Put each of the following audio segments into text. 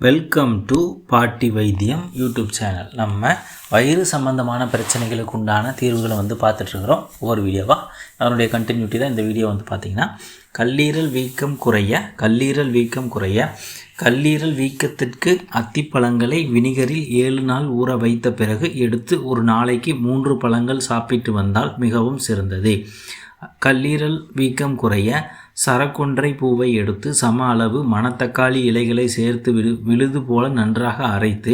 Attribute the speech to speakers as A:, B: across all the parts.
A: Welcome to பாட்டி வைத்தியம் YouTube channel நம்ம வயிறு சம்பந்தமான பிரச்சனைகளுக்கு உண்டான தீர்வுகளை வந்து பார்த்துட்ருக்குறோம் ஒவ்வொரு வீடியோவாக அதனுடைய கண்டினியூட்டி தான் இந்த வீடியோ வந்து பார்த்திங்கன்னா கல்லீரல் வீக்கம் குறைய கல்லீரல் வீக்கம் குறைய கல்லீரல் வீக்கத்திற்கு அத்திப்பழங்களை வினிகரில் ஏழு நாள் ஊற வைத்த பிறகு எடுத்து ஒரு நாளைக்கு மூன்று பழங்கள் சாப்பிட்டு வந்தால் மிகவும் சிறந்தது. கல்லீரல் வீக்கம் குறைய சரக்கொன்றை பூவை எடுத்து சம அளவு மணத்தக்காளி இலைகளை சேர்த்து விழு விழுது போல நன்றாக அரைத்து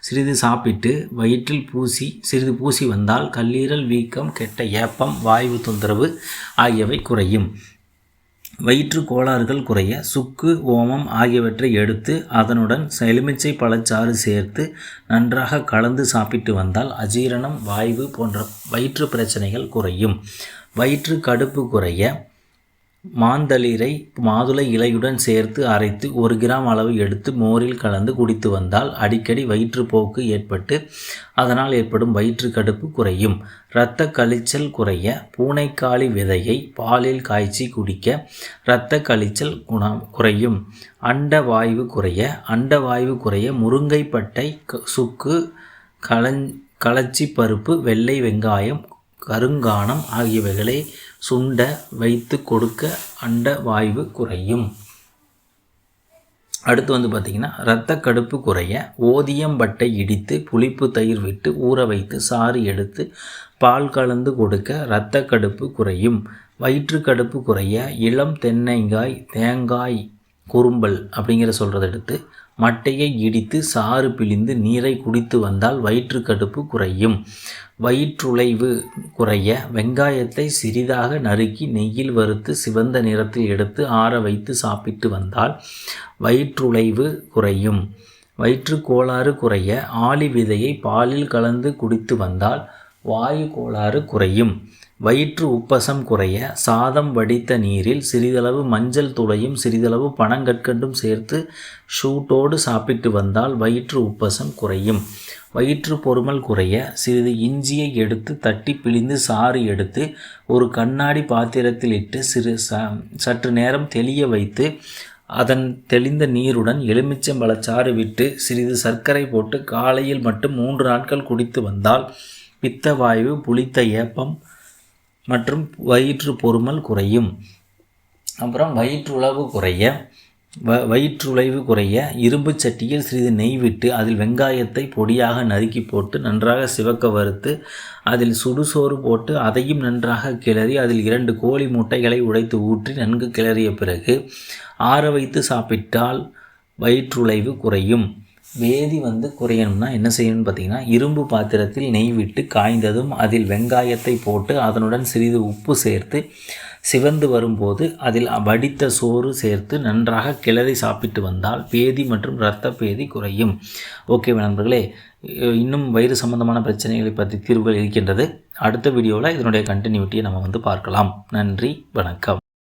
A: சிறிது சாப்பிட்டு வயிற்றில் பூசி சிறிது பூசி வந்தால் கல்லீரல் வீக்கம் கெட்ட ஏப்பம் வாய்வு தொந்தரவு ஆகியவை குறையும். வயிற்று கோளாறுகள் குறைய சுக்கு ஓமம் ஆகியவற்றை எடுத்து அதனுடன் எலுமிச்சை பழச்சாறு சேர்த்து நன்றாக கலந்து சாப்பிட்டு வந்தால் அஜீரணம் வாய்வு போன்ற வயிற்று பிரச்சனைகள் குறையும். வயிற்று கடுப்பு குறைய மாந்தளிரை மாதுளை இலையுடன் சேர்த்து அரைத்து ஒரு கிராம் அளவு எடுத்து மோரில் கலந்து குடித்து வந்தால் அடிக்கடி வயிற்றுப்போக்கு ஏற்பட்டு அதனால் ஏற்படும் வயிற்று கடுப்பு குறையும். இரத்த கழிச்சல் குறைய பூனைக்காளி விதையை பாலில் காய்ச்சி குடிக்க இரத்த கழிச்சல் குணம் குறையும். அண்ட வாய்வு குறைய அண்ட வாய்வு குறைய முருங்கைப்பட்டை சுக்கு கலஞ் களச்சி பருப்பு வெள்ளை வெங்காயம் கருங்கானம் ஆகியவைகளை சுண்ட வைத்து கொடுக்க அண்ட வாய்வு குறையும். அடுத்து வந்து பார்த்திங்கன்னா இரத்த கடுப்பு குறைய ஓதியம்பட்டை இடித்து புளிப்பு தயிர் விட்டு ஊற வைத்து சாறு எடுத்து பால் கலந்து கொடுக்க இரத்த கடுப்பு குறையும். வயிற்று கடுப்பு குறைய இளம் தென்னைங்காய் தேங்காய் குறும்பல் அப்படிங்கிற சொல்கிறத எடுத்து மட்டையை இடித்து சாறு பிழிந்து நீரை குடித்து வந்தால் வயிற்று கடுப்பு குறையும். வயிற்றுளைவு குறைய வெங்காயத்தை சிறிதாக நறுக்கி நெய்யில் வறுத்து சிவந்த நிறத்தில் எடுத்து ஆற வைத்து சாப்பிட்டு வந்தால் வயிற்றுளைவு குறையும். வயிற்று கோளாறு குறைய ஆளி விதையை பாலில் கலந்து குடித்து வந்தால் வாயு கோளாறு குறையும். வயிற்று உப்பசம் குறைய சாதம் வடித்த நீரில் சிறிதளவு மஞ்சள் துளையும் சிறிதளவு பனங்கற்கண்டும் சேர்த்து ஷூட்டோடு சாப்பிட்டு வந்தால் வயிற்று உப்பசம் குறையும். வயிற்று பொறுமல் குறைய சிறிது இஞ்சியை எடுத்து தட்டி பிழிந்து சாறு எடுத்து ஒரு கண்ணாடி பாத்திரத்தில் இட்டு சிறு சற்று நேரம் தெளிய வைத்து அதன் தெளிந்த நீருடன் எலுமிச்சம்பழச்சாறு விட்டு சிறிது சர்க்கரை போட்டு காலையில் மட்டும் மூன்று நாட்கள் குடித்து வந்தால் பித்தவாயு புளித்த ஏப்பம் மற்றும் வயிற்று பொறுமல் குறையும். அப்புறம் வயிற்றுளவு குறைய வ வயிற்றுளைவு குறைய இரும்பு சட்டியில் சிறிது நெய் விட்டு அதில் வெங்காயத்தை பொடியாக நறுக்கி போட்டு நன்றாக சிவக்க வறுத்து அதில் சுடுசோறு போட்டு அதையும் நன்றாக கிளறி அதில் இரண்டு கோழி முட்டைகளை உடைத்து ஊற்றி நன்கு கிளறிய பிறகு ஆற வைத்து சாப்பிட்டால் வயிற்றுளைவு குறையும். வேதி வந்து குறையணும்னா என்ன செய்யணும்னு பார்த்தீங்கன்னா இரும்பு பாத்திரத்தில் நெய் விட்டு காய்ந்ததும் அதில் வெங்காயத்தை போட்டு அதனுடன் சிறிது உப்பு சேர்த்து சிவந்து வரும்போது அதில் வடித்த சோறு சேர்த்து நன்றாக கிளறி சாப்பிட்டு வந்தால் பேதி மற்றும் இரத்த பேதி குறையும். ஓகே நண்பர்களே இன்னும் வயிறு சம்பந்தமான பிரச்சனைகளை பற்றி தீர்வுகள் இருக்கின்றது. அடுத்த வீடியோவில் இதனுடைய கண்டினியூட்டியை நம்ம வந்து பார்க்கலாம். நன்றி வணக்கம்.